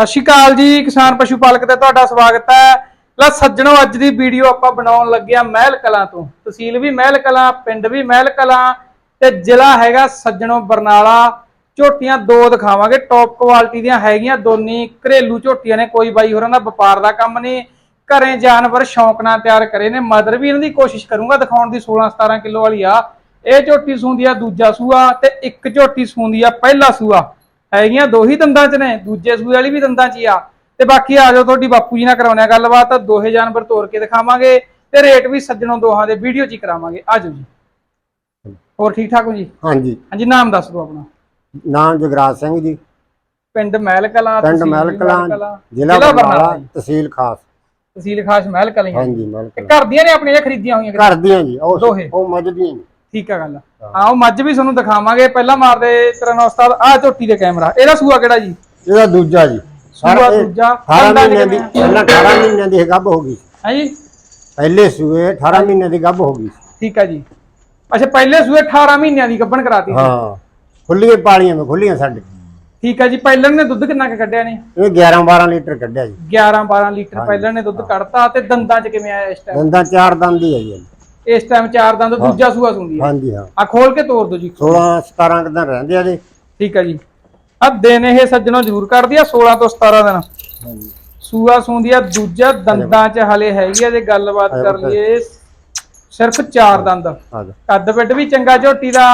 ਸਤਿ ਸ਼੍ਰੀ ਅਕਾਲ ਜੀ, ਕਿਸਾਨ ਪਸ਼ੂ ਪਾਲਕ ਤੇ ਤੁਹਾਡਾ ਸਵਾਗਤ ਹੈ। ਲੈ ਸੱਜਣੋ, ਅੱਜ ਦੀ ਵੀਡੀਓ ਆਪਾਂ ਬਣਾਉਣ ਲੱਗੇ ਆ ਮਹਿਲ ਕਲਾਂ ਤੋਂ। ਤਹਿਸੀਲ ਵੀ ਮਹਿਲ ਕਲਾਂ, ਪਿੰਡ ਵੀ ਮਹਿਲ ਕਲਾਂ ਤੇ ਜ਼ਿਲ੍ਹਾ ਹੈਗਾ ਸੱਜਣੋ ਬਰਨਾਲਾ। ਝੋਟੀਆਂ ਦੋ ਦਿਖਾਵਾਂਗੇ। ਟੌਪ ਕੁਆਲਿਟੀ ਦੀਆਂ ਹੈਗੀਆਂ ਦੋਨੀ, ਘਰੇਲੂ ਝੋਟੀਆਂ ਨੇ। ਕੋਈ ਬਾਈ ਹੋਰਾਂ ਦਾ ਵਪਾਰ ਦਾ ਕੰਮ ਨਹੀਂ। ਘਰੇ ਜਾਨਵਰ ਸ਼ੌਂਕ ਨਾਲ ਤਿਆਰ ਕਰੇ ਨੇ। ਮਦਰ ਵੀ ਇਹਨਾਂ ਦੀ ਕੋਸ਼ਿਸ਼ ਕਰੂੰਗਾ ਦਿਖਾਉਣ ਦੀ 16 17 ਕਿਲੋ ਵਾਲੀ ਆ। ਇਹ ਝੋਟੀ ਸੂੰਦੀ ਆ ਦੂਜਾ ਸੂਆ ਤੇ ਇੱਕ ਝੋਟੀ ਸੂੰਦੀ ਆ ਪਹਿਲਾ ਸੂਆ। ਹੈਗੀਆਂ ਦੋ ਹੀ ਦੰਦਾਂ 'ਚ ਨੇ ਦੂਜੇ ਸੂਏ ਵਾਲੀ ਵੀ ਦੰਦਾਂ 'ਚ ਹੀ ਆ। ਤੇ ਬਾਕੀ ਆ ਜਾਓ ਤੁਹਾਡੀ ਬਾਪੂ ਜੀ ਨਾਲ ਕਰਾਉਣਾ ਗੱਲਬਾਤ ਦੋਹੇ ਜਾਨਵਰ ਤੋੜ ਕੇ ਦਿਖਾਵਾਂਗੇ ਤੇ ਰੇਟ ਵੀ ਸੱਜਣੋਂ ਦੋਹਾਂ ਦੇ ਵੀਡੀਓ 'ਚ ਹੀ ਕਰਾਵਾਂਗੇ। ਆ ਜਾਓ ਜੀ। ਹੋਰ ਠੀਕ ਠਾਕ ਹੋ ਜੀ? ਹਾਂਜੀ। ਹਾਂਜੀ ਨਾਮ ਦੱਸ ਦਿਓ ਆਪਣਾ। ਨਾਮ ਜਗਰਾਜ ਸਿੰਘ ਜੀ। ਪਿੰਡ ਮਹਿਲ ਕਲਾਂ ਪਿੰਡ ਮਹਿਲ ਕਲਾਂ ਜ਼ਿਲ੍ਹਾ ਬਰਨਾਲਾ। ਤਹਿਸੀਲ ਖਾਸ। ਤਹਿਸੀਲ ਖਾਸ ਮਹਿਲ ਕਲਾਂ ਹਾਂਜੀ ਮਹਿਲ ਤੇ ਕਲਾਂ ਘਰ ਦੀਆਂ ਨੇ ਆਪਣੀਆਂ ਖਰੀਦੀਆਂ ਹੋਈਆਂ? ਘਰ ਦੀਆਂ ਜੀ ਉਹ ਦੋਹੇ। ਉਹ ਮੱਝ ਦੀਆਂ ਜੀ। ਠੀਕ ਆ ਗੱਲ। ਉਹ ਮੱਝ ਵੀ ਤੁਹਾਨੂੰ ਦਿਖਾਵਾਂਗੇ। ਪਹਿਲਾਂ ਮਾਰਦੇ ਤੇਰਾ ਨਾ ਉਸਤਾਦ ਆ ਝੋਟੀ ਦੇ ਕੈਮਰਾ। ਇਹਦਾ ਸੂਆ ਕਿਹੜਾ ਜੀ? ਇਹਦਾ ਦੂਜਾ ਜੀ। ਸੂਆ ਦੂਜਾ, 18 ਦੰਦਾਂ 'ਚ ਮਹੀਨਿਆਂ ਦੀ ਪਹਿਲਾਂ 18 ਮਹੀਨਿਆਂ ਦੀ ਗੱਭ ਹੋ ਗਈ। ਹੈ ਜੀ? ਪਹਿਲੇ ਸੂਏ 18 ਮਹੀਨਿਆਂ ਦੀ ਗੱਭ ਹੋ ਗਈ। ਠੀਕ ਆ ਜੀ। ਅੱਛਾ ਪਹਿਲੇ ਸੂਏ 18 ਮਹੀਨਿਆਂ ਦੀ ਗੱਭਣ ਕਰਾਤੀ। ਹਾਂ। ਖੁੱਲੀਆਂ ਪਾਲੀਆਂ ਮੈਂ ਖੁੱਲੀਆਂ ਸਾਡੇ ਠੀਕ ਆ ਜੀ ਪਹਿਲਣ ਨੇ ਦੁੱਧ ਕਿੰਨਾ ਕੁ ਕੱਢਿਆ ਨੇ? ਇਹ 11 12 ਲੀਟਰ ਕੱਢਿਆ ਜੀ। 11 12 ਲੀਟਰ ਪਹਿਲਣ ਨੇ ਦੁੱਧ ਕੱਢਤਾ ਤੇ ਦੰਦਾਂ 'ਚ ਕਿਵੇਂ ਆਇਆ ਇਸ ਟਾਈਮ ਦੰਦਾਂ ਚਾਰ ਦੰਦ ਹੀ ਹੈ ਜੀ ਇਸ ਟਾਈਮ ਚਾਰ ਦੰਦ ਦੂਜਾ ਸੂਆ ਸੁੰਦੀ ਹੈ ਹਾਂਜੀ ਹਾਂ। ਆ ਖੋਲ ਕੇ ਤੋੜ ਦਿਓ ਜੀ। 16 17 ਕੁ ਦਿਨ ਰਹਿੰਦੇ ਆ ਜੀ। ਠੀਕ ਆ ਜੀ। ਆ ਦਿਨ ਇਹ ਸੱਜਣੋਂ ਜ਼ਰੂਰ ਕਰਦੀ ਆ 16 ਤੋਂ 17 ਦਿਨ। ਹਾਂਜੀ। ਸੂਆ ਸੁੰਦੀ ਆ ਦੂਜਾ ਦੰਦਾਂ 'ਚ ਹਲੇ ਹੈਗੀ ਆ ਜੇ ਗੱਲਬਾਤ ਕਰ ਲਈਏ ਸਿਰਫ ਚਾਰ ਦੰਦ। ਕੱਦ ਬਿੱਡ ਵੀ ਚੰਗਾ ਝੋਟੀ ਦਾ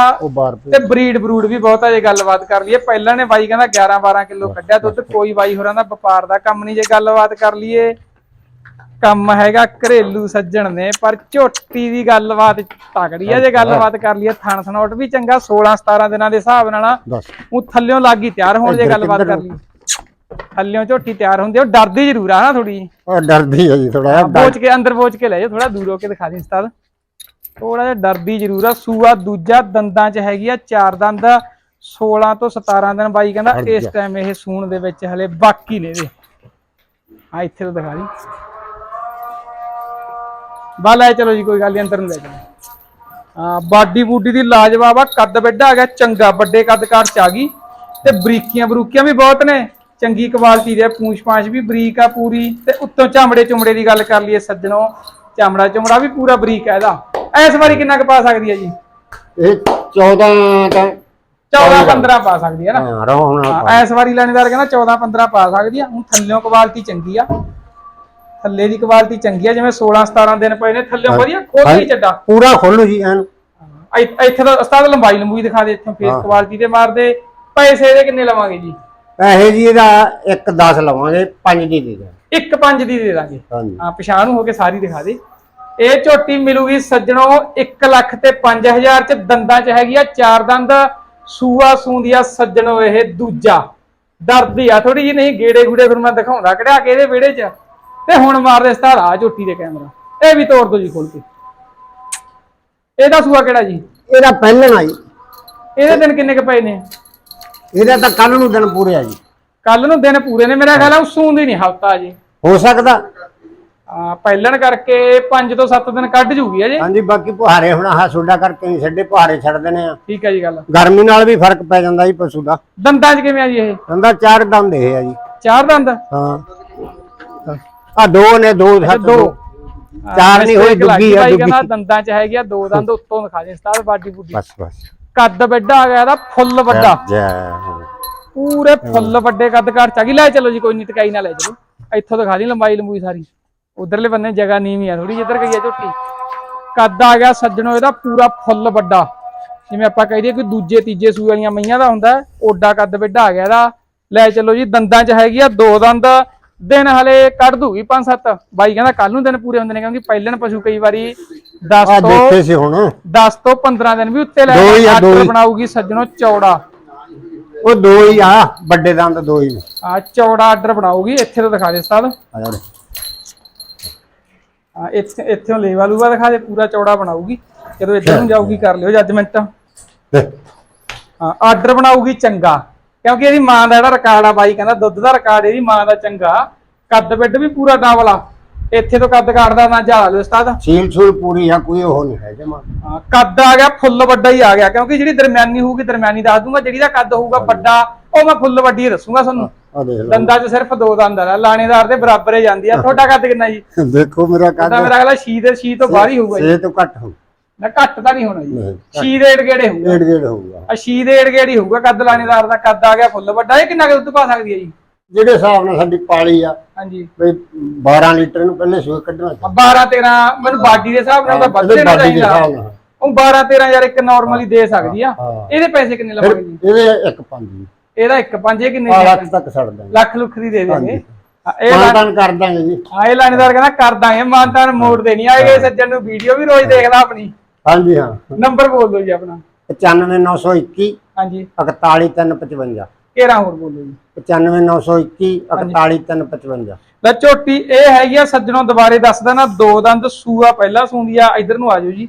ਤੇ ਬਰੀਡ ਬਰੂਡ ਵੀ ਬਹੁਤ ਆ ਜੇ ਗੱਲਬਾਤ ਕਰ ਲਈਏ। ਪਹਿਲਾਂ ਨੇ ਬਾਈ ਕਹਿੰਦਾ 11 12 ਕਿਲੋ ਕੱਢਿਆ ਦੁੱਧ ਕੋਈ ਬਾਈ ਹੋਰਾਂ ਦਾ ਵਪਾਰ ਦਾ ਕੰਮ ਨਹੀਂ ਜੇ ਗੱਲਬਾਤ ਕਰ ਲਈਏ। ਕੰਮ ਹੈਗਾ ਘਰੇਲੂ ਸੱਜਣ ਨੇ ਪਰ ਝੋਟੀ ਦੀ ਗੱਲਬਾਤ ਤਕੜੀ ਆ ਜੇ ਗੱਲਬਾਤ ਕਰ ਲਈਏ ਥਣ ਸਨੋਟ ਵੀ ਚੰਗਾ 16 17 ਦਿਨਾਂ ਦੇ ਹਿਸਾਬ ਨਾਲ ਉਹ ਥੱਲਿਓਂ ਲੱਗੀ ਤਿਆਰ ਹੋਣ ਜੇ ਗੱਲਬਾਤ ਕਰ ਲਈਏ। ਥੱਲਿਓਂ ਝੋਟੀ ਤਿਆਰ ਹੁੰਦੀ ਉਹ ਡਰਦੀ ਜ਼ਰੂਰ ਆ ਨਾ ਥੋੜੀ ਉਹ ਡਰਦੀ ਹੈ ਜੀ ਥੋੜਾ ਬੋਚ ਕੇ ਅੰਦਰ ਬੋਚ ਕੇ ਲੈ ਜਾ ਥੋੜਾ ਦੂਰ ਹੋ ਕੇ ਦਿਖਾ ਦੇ ਉਸਤਾਦ। ਥੋੜਾ ਜਿਹਾ ਡਰਦੀ ਜ਼ਰੂਰ ਆ ਸੂਆ ਦੂਜਾ ਦੰਦਾਂ 'ਚ ਹੈਗੀ ਆ ਚਾਰ ਦੰਦ 16 ਤੋਂ 17 ਦਿਨ ਬਾਈ ਕਹਿੰਦਾ ਇਸ। ਟਾਈਮ ਇਹ ਸੂਣ ਦੇ ਵਿੱਚ ਹਲੇ ਬਾਕੀ ਨੇ ਇਹਦੇ। ਆ ਇੱਥੇ ਤੋਂ ਦਿਖਾ ਦੀ ਬਾ ਲੈ ਚਲੋ ਜੀ ਕੋਈ ਗੱਲ ਨਹੀਂ ਅੰਦਰ ਨੂੰ ਲੈ ਚਲੋ। ਹਾਂ ਬਾਡੀ ਬੂਡੀ ਦੀ ਲਾਜਵਾਬ ਆ ਕੱਦ ਵੱਡਾ ਆ ਗਿਆ ਚੰਗਾ ਵੱਡੇ ਕੱਦ ਕਾਠ ਚ ਆ ਗਈ। ਤੇ ਬਰੀਕੀਆਂ ਬਰੂਕੀਆਂ ਵੀ ਬਹੁਤ ਨੇ। ਚੰਗੀ ਕੁਆਲਿਟੀ ਦੇ ਪੂੰਛ ਪਾਂਛ ਵੀ ਬਰੀਕ ਆ ਪੂਰੀ। ਤੇ ਉੱਤੋਂ ਚਮੜੇ ਚੁਮੜੇ ਦੀ ਗੱਲ ਕਰ ਲਈਏ ਸੱਜਣੋ ਚਮੜਾ ਚੁਮੜਾ ਵੀ ਪੂਰਾ ਬਰੀਕ ਹੈ ਇਹਦਾ। ਇਸ ਵਾਰੀ ਕਿੰਨਾ ਕੁ ਪਾ ਸਕਦੀ ਹੈ ਜੀ? ਇਹ 14 ਤਾਂ 14 15 ਪਾ ਸਕਦੀ ਹੈ ਨਾ? ਹਾਂ ਰੋਣਾ ਹਾਂ, ਇਸ ਵਾਰੀ ਲੈਣੇਦਾਰ ਕਹਿੰਦਾ 14 15 ਪਾ ਸਕਦੀ ਆ। ਹੁਣ ਥੱਲਿਓਂ ਕੁਆਲਿਟੀ ਚੰਗੀ ਆ। ਥੱਲੇ ਦੀ ਕੁਆਲਿਟੀ ਚੰਗੀ ਆ ਜਿਵੇਂ 16 17 ਦਿਨ ਪਏ ਨੇ ਥੱਲਿਓਂ ਵਧੀਆ ਖੋਲੀ ਚੱਡਾ। ਪੂਰਾ ਖੋਲੋ ਜੀ ਐਨ। ਇੱਥੇ ਤਾਂ ਉਸਤਾਦ ਲੰਬਾਈ ਲੰਬੂਈ ਦਿਖਾ ਦੇ ਇੱਥੋਂ ਫੇਸ। ਕੁਆਲਿਟੀ ਤੇ ਮਾਰਦੇ। ਪੈਸੇ ਇਹਦੇ ਕਿੰਨੇ ਲਵਾਂਗੇ ਜੀ? ਪੈਸੇ ਜੀ ਇਹਦਾ 1 10 ਲਵਾਂਗੇ 5 ਦੀ ਦੇ ਦੇ ਇੱਕ ਪੰਜ ਦੀ ਦੇ ਦਾਂਗੇ। ਹਾਂ ਪਛਾਣ ਹੋ ਕੇ ਸਾਰੀ ਦਿਖਾ ਦੇ। ਇਹ ਝੋਟੀ ਮਿਲੂਗੀ ਸੱਜਣੋ 1 ਲੱਖ ਤੇ 5000 ਚ ਦੰਦਾਂ ਚ ਹੈਗੀ ਆ ਚਾਰ ਦੰਦ। ਸੂਆ ਸੂੰਦੀਆ ਸੱਜਣੋ ਇਹ ਦੂਜਾ। ਡਰਦੀ ਆ ਥੋੜੀ ਜੀ ਨਹੀਂ ਗੇੜੇ ਗੂੜੇ ਫਿਰ ਮੈਂ ਦਿਖਾਉਂਦਾ ਕਢਾ ਕੇ ਇਹਦੇ ਵਿਹੜੇ ਚ। ਤੇ ਹੁਣ ਮਾਰਦੇ ਸਤਾਰ ਆ ਝੋਟੀ ਦੇ ਕੈਮਰਾ। ਇਹ ਵੀ ਤੋੜ ਦੋ ਜੀ ਖੋਲ ਕੇ। ਇਹਦਾ ਸੂਆ ਕਿਹੜਾ ਜੀ? ਇਹਦਾ ਪਹਿਲਣ ਆਈ ਇਹਦੇ ਦਿਨ ਕਿੰਨੇ ਕ ਪਏ ਨੇ? ਇਹਦਾ ਤਾਂ ਕੱਲ ਨੂੰ ਦਿਨ ਪੂਰੇ ਆ ਜੀ। ਕੱਲ ਨੂੰ ਦਿਨ ਪੂਰੇ ਨੇ। ਮੇਰਾ ਖਿਆਲ ਆ ਸੂੰਦੀ ਨਹੀਂ ਹਫਤਾ ਜੀ। ਹੋ ਸਕਦਾ। ਆ ਪਹਿਲਣ ਕਰਕੇ 5 ਤੋਂ 7 ਦਿਨ ਕੱਢ ਜੂਗੀ ਅਜੇ ਹਾਂਜੀ ਬਾਕੀ ਪੁਹਾਰੇ ਹੁਣ ਆਹ ਸੋਡਾ ਕਰਕੇ ਨਹੀਂ ਛੱਡੇ ਪੁਹਾਰੇ ਛੱਡ ਦੇਣੇ ਆ ਠੀਕ ਹੈ ਜੀ ਗੱਲ। ਗਰਮੀ ਨਾਲ ਵੀ ਫ਼ਰਕ ਪੈ ਜਾਂਦਾ ਜੀ ਪਸ਼ੂ ਦਾ। ਦੰਦਾਂ 'ਚ ਕਿਵੇਂ ਆ ਜੀ ਇਹ? ਕਹਿੰਦਾ ਚਾਰ ਦੰਦ ਇਹ ਆ ਜੀ। ਚਾਰ ਦੰਦ? ਹਾਂ। ਆ ਦੋ ਨੇ ਦੋ ਸੱਤ ਦੋ। ਦੋ। ਚਾਰ ਨਹੀਂ ਡੁੱਗੀ ਗਈ ਆ, ਡੁੱਗੀ। ਕਹਿੰਦਾ ਦੰਦਾਂ ਚ ਹੈਗੀ ਆ ਦੋ ਦੰਦ ਉੱਤੋਂ ਦਿਖਾ ਦੇ ਸਤਾਰ ਬਾਡੀ ਬੁੱਡੀ ਬਸ ਬਸ। ਕੱਦ ਵੱਡਾ ਆ ਗਿਆ ਇਹਦਾ ਫੁੱਲ ਵੱਡਾ। ਜੈ। ਪੂਰੇ ਫੁੱਲ ਵੱਡੇ ਕੱਦ ਘਾਟ ਚ ਆ ਗਈ। ਲੈ ਚਲੋ ਜੀ ਕੋਈ ਨਹੀਂ ਟਕਾਈ ਨਾ ਲੈ ਚਲੋ। ਇੱਥੋਂ ਦਿਖਾ ਦੀ ਲੰਬਾਈ ਲੰਬੂਈ ਸਾਰੀ। ਉਧਰਲੇ ਬੰਨੇ ਜਗ੍ਹਾ ਨੀਵੀਂ ਆ ਥੋੜੀ ਜਿੱਧਰ ਗਈ ਆ ਝੋਟੀ। ਕੱਦ ਆ ਗਿਆ ਸੱਜਣੋ ਇਹਦਾ ਪੂਰਾ ਫੁੱਲ ਵੱਡਾ। ਜਿਵੇਂ ਆਪਾਂ ਕਹਦੇ ਕੋਈ ਦੂਜੇ ਤੀਜੇ ਸੂਏ ਵਾਲੀਆਂ ਮਈਆਂ ਦਾ ਹੁੰਦਾ ਹੈ, ਓਡਾ ਕੱਦ ਵੱਡਾ ਆ ਗਿਆ ਇਹਦਾ। ਲੈ ਚਲੋ ਜੀ ਦੰਦਾਂ 'ਚ ਹੈਗੀ ਆ ਦੋ ਦੰਦ। ਦਿਨ ਹਲੇ ਕੱਢ ਦੂਗੀ ਪੰਜ ਸੱਤ ਬਾਈ ਕਹਿੰਦਾ ਕੱਲ ਨੂੰ ਦਿਨ ਪੂਰੇ ਹੁੰਦੇ ਨੇ ਕਿਉਂਕਿ ਪਹਿਲਣ ਪਸ਼ੂ ਕਈ ਵਾਰੀ 10 ਆ ਤੋਂ ਦੇਖੇ ਸੀ ਹੁਣ। 10 ਤੋਂ 15 ਦਿਨ ਵੀ ਉੱਤੇ ਲੈ ਦੋ ਹੀ ਆ, ਆਰਡਰ ਦੋ ਹੀ। ਬਣਾਊਗੀ ਸੱਜਣੋ ਚੌੜਾ। ਉਹ ਦੋ ਹੀ ਆ ਵੱਡੇ ਦੰਦ ਦੋ ਹੀ ਆ ਚੌੜਾ ਆਰਡਰ ਬਣਾਊਗੀ ਇੱਥੇ ਤੋਂ ਦਿਖਾ ਦੇ ਸਤਾਦ ਆ ਜਾ। ਆ ਇੱਥੇ ਇੱਥੋਂ ਦਿਖਾ ਦੇ ਪੂਰਾ ਚੌੜਾ ਬਣਾਊਗੀ। ਜਦੋਂ ਇੱਧਰ ਨੂੰ ਜਾਊਗੀ ਕਰ ਲਿਓ ਜੱਜਮੈਂਟ ਹਾਂ ਆਰਡਰ ਬਣਾਊਗੀ ਚੰਗਾ। ਕਿਉਂਕਿ ਇਹਦੀ ਮਾਂ ਦਾ ਜਿਹੜਾ ਰਿਕਾਰਡ ਆ ਬਾਈ ਕਹਿੰਦਾ ਦੁੱਧ ਦਾ ਰਿਕਾਰਡ ਇਹਦੀ ਮਾਂ ਦਾ ਚੰਗਾ। ਕੱਦ ਬਿੱਡ ਵੀ ਪੂਰਾ ਡਬਲ ਆ ਇੱਥੇ ਤੋਂ ਕੱਦ ਕਾਟਦਾ ਨਾ ਜਾ ਲਿਓ ਉਸਤਾਦ। ਸੀਲ ਸੂਲ ਪੂਰੀ ਆ ਕੋਈ ਉਹ ਨਹੀਂ ਹੈ ਜਮਾ। ਹਾਂ, ਕੱਦ ਆ ਗਿਆ ਫੁੱਲ ਵੱਡਾ ਹੀ ਆ ਗਿਆ ਕਿਉਂਕਿ ਜਿਹੜੀ ਦਰਮਿਆਨੀ ਹੋਊਗੀ ਦਰਮਿਆਨੀ ਦੱਸ ਦੂੰਗਾ ਜਿਹੜੀ ਦਾ ਕੱਦ ਹੋਊਗਾ ਵੱਡਾ ਉਹ ਮੈਂ ਫੁੱਲ ਵੱਡੀ ਹੀ ਦੱਸੂਗਾ ਤੁਹਾਨੂੰ। ਆ ਦੇਖ ਲਓ। ਦੰਦਾਂ 'ਚ ਸਿਰਫ ਦੋ ਦੰਦ ਆ ਲਾਣੇਦਾਰ ਦੇ ਬਰਾਬਰ ਹੀ ਜਾਂਦੀ ਆ। ਤੁਹਾਡਾ ਕੱਦ ਕਿੰਨਾ ਜੀ? ਦੇਖੋ ਮੇਰਾ ਕੱਦ। ਤੁਹਾਡਾ ਮੇਰਾ ਅਗਲਾ ਛੀ ਦੇ ਛੀ ਤੋਂ ਬਾਹਰ ਹੀ ਹੋਊਗਾ ਜੀ। ਛੇ ਤੋਂ ਘੱਟ ਹੋ ਨਾ ਘੱਟ ਤਾਂ ਨਹੀਂ ਹੋਣਾ ਜੀ। ਨਹੀਂ ਛੀ ਦੇ ਏੜਗੇੜੇ ਹੋਊਗਾ। ਡੇਢ ਡੇਢ ਹੋਊਗਾ। ਆ ਛੀ ਦੇ ਏੜਗੇੜੀ ਹੋਊਗਾ ਕੱਦ ਲਾਣੇਦਾਰ ਦਾ ਕੱਦ ਆ ਗਿਆ ਫੁੱਲ ਵੱਡਾ। ਇਹ ਕਿੰਨਾ ਕੁ ਦੁੱਧ ਪਾ ਸਕਦੀ ਹੈ ਜੀ? ਜਿਹੜੇ ਹਿਸਾਬ ਨਾਲ ਸਾਡੀ ਪਾਲੀ ਆ ਹਾਂਜੀ। ਬਈ 12 ਲੀਟਰ ਨੂੰ ਪਹਿਲੇ ਸੂਏ ਕੱਢਣਾ ਆ 12 13 ਮੈਨੂੰ ਬਾਡੀ ਦੇ ਹਿਸਾਬ ਨਾਲ ਤਾਂ ਬਾਡੀ ਦੇ ਚਾਹੀਦਾ। ਉਹ 12 13 ਯਾਰ ਇੱਕ ਨਾਰਮਲੀ ਦੇ ਸਕਦੀ ਆ। ਇਹਦੇ ਪੈਸੇ ਕਿੰਨੇ ਜੀ ਇਹਦੇ ਇੱਕ ਪੰਜ ਜੀ। ਇਹਦਾ ਇੱਕ ਪੰਜ ਇਹ ਕਿੰਨੇ? ਲੱਖ ਤੱਕ ਛੱਡ ਦਾਂਗੇ ਲੱਖ ਲੁੱਖ ਦੀ ਦੇ ਦੇਣਗੇ ਇਹ ਮਾਨਤਾਨ ਕਰ ਦਾਂਗੇ ਜੀ। ਹਾਂ ਇਹ ਲਾਣੇਦਾਰ ਕਹਿੰਦਾ ਕਰ ਦਾਂਗੇ ਮਾਨਤਾਨ ਮੋੜ ਦੇਣੀ ਆਏਗੇ ਸੱਜਣ ਨੂੰ ਵੀਡੀਓ ਵੀ ਰੋਜ਼ ਦੇਖਦਾ ਆਪਣੀ। ਹਾਂਜੀ ਹਾਂ। ਨੰਬਰ ਬੋਲ ਦਿਓ ਜੀ ਆਪਣਾ। 95921 ਹਾਂਜੀ। 41355 ਕਿਹੜਾ ਹੋਰ ਬੋਲੋ ਜੀ? 95921 41355 ਲੈ ਝੋਟੀ ਇਹ ਹੈਗੀ ਆ ਸੱਜਣੋਂ ਦੁਬਾਰੇ ਦੱਸਦਾ ਨਾ ਦੋ ਦੰਦ ਸੂਆ ਪਹਿਲਾਂ ਸੂੰਦੀ ਆ ਇਧਰ ਨੂੰ ਆ ਜਾਓ ਜੀ।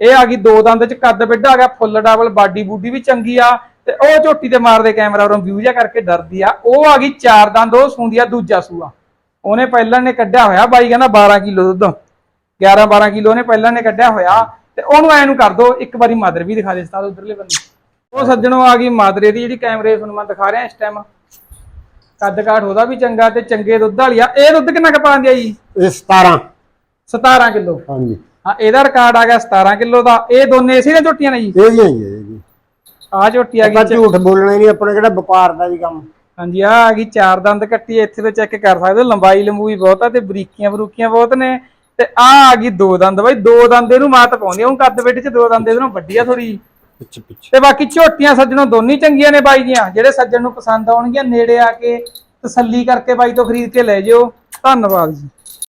ਇਹ ਆ ਗਈ ਦੋ ਦੰਦ ਚ ਕੱਦ ਵੱਡਾ ਆ ਗਿਆ ਫੁੱਲ ਡਬਲ ਬਾਡੀ ਬੂਡੀ ਵੀ ਚੰਗੀ ਆ ਤੇ ਉਹ ਝੋਟੀ ਤੇ ਮਾਰਦੇ ਕੈਮਰਾ ਉਰੋਂ ਵਿਊ ਜਿਹਾ ਕਰਕੇ ਡਰਦੀ ਆ। ਉਹ ਆ ਗਈ ਚਾਰ ਦੰਦ ਉਹ ਸੂੰਦੀ ਆ ਦੂਜਾ ਸੂਆ। ਉਹਨੇ ਪਹਿਲਾਂ ਨੇ ਕੱਢਿਆ ਹੋਇਆ ਬਾਈ ਕਹਿੰਦਾ 12 ਕਿਲੋ ਦੁੱਧ। 11 12 ਕਿਲੋ ਉਹਨੇ ਪਹਿਲਾਂ ਨੇ ਕੱਢਿਆ ਹੋਇਆ ਤੇ ਉਹਨੂੰ ਐ ਨੂੰ ਕਰ ਦੋ ਇੱਕ ਵਾਰੀ ਮਾਦਰ ਵੀ ਦਿਖਾ ਦੇ ਸਤਾਦ ਉਧਰਲੇ ਬੰਦੇ। ਉਹ ਸੱਜਣੋਂ ਆ ਗਈ ਮਾਦਰੇ ਦੀ ਜਿਹੜੀ ਕੈਮਰੇ ਤੁਹਾਨੂੰ ਮੈਂ ਦਿਖਾ ਰਿਹਾ ਇਸ ਟਾਈਮ ਕੱਦ ਕਾਠ ਉਹਦਾ ਵੀ ਚੰਗਾ ਤੇ ਚੰਗੇ ਦੁੱਧ ਵਾਲੀ ਆ। ਇਹ ਦੁੱਧ ਕਿੰਨਾ ਕੁ ਪਾਉਂਦੀ ਆ ਜੀ? ਇਹ 17 17 ਕਿਲੋ। ਹਾਂਜੀ। ਹਾਂ ਇਹਦਾ ਰਿਕਾਰਡ ਆ ਗਿਆ 17 ਕਿਲੋ ਦਾ। ਇਹ ਦੋਨੇ ਇਸੇ ਨੇ ਝੋਟੀਆਂ ਨੇ ਜੀ? ਇਹ ਜੀ ਜੀ ਆ ਝੋਟੀ ਆ ਗਈ ਝੂਠ ਬੋਲਣਾ ਹੀ ਨਹੀਂ ਆਪਣੇ ਕਿਹੜਾ ਵਪਾਰ ਦਾ ਜੀ ਕੰਮ? ਹਾਂਜੀ ਆ ਆ ਗਈ ਚਾਰ ਦੰਦ ਕੱਟੀ ਇੱਥੇ ਤੇ ਚੈੱਕ ਕਰ ਸਕਦੇ ਹੋ ਲੰਬਾਈ ਲੰਬੂਈ ਬਹੁਤ ਆ ਤੇ ਬਰੀਕੀਆਂ ਬਰੂਕੀਆਂ ਬਹੁਤ ਨੇ। ਤੇ ਆ ਆ ਗਈ ਦੋ ਦੰਦ ਬਾਈ ਦੋ ਦੰਦ ਇਹਨੂੰ ਮਾਤ ਪਾਉਂਦੀ ਆ ਉਹ ਕੱਦ ਬੇਟੇ ਚ ਦੋ ਦੰਦ ਇਹਦੇ ਨਾਲ ਵੱਡੀ ਆ ਥੋੜੀ ਪਿੱਛੇ ਪਿੱਛੇ। ਤੇ ਬਾਕੀ ਝੋਟੀਆਂ ਸੱਜਣੋਂ ਦੋਨੀ ਚੰਗੀਆਂ ਨੇ ਬਾਈ ਦੀਆਂ। ਜਿਹੜੇ ਸੱਜਣ ਨੂੰ ਪਸੰਦ ਆਉਣਗੀਆਂ, ਨੇੜੇ ਆ ਕੇ ਤਸੱਲੀ ਕਰਕੇ ਬਾਈ ਤੋਂ ਖਰੀਦ ਕੇ ਲੈ ਜਿਓ। ਧੰਨਵਾਦ ਜੀ।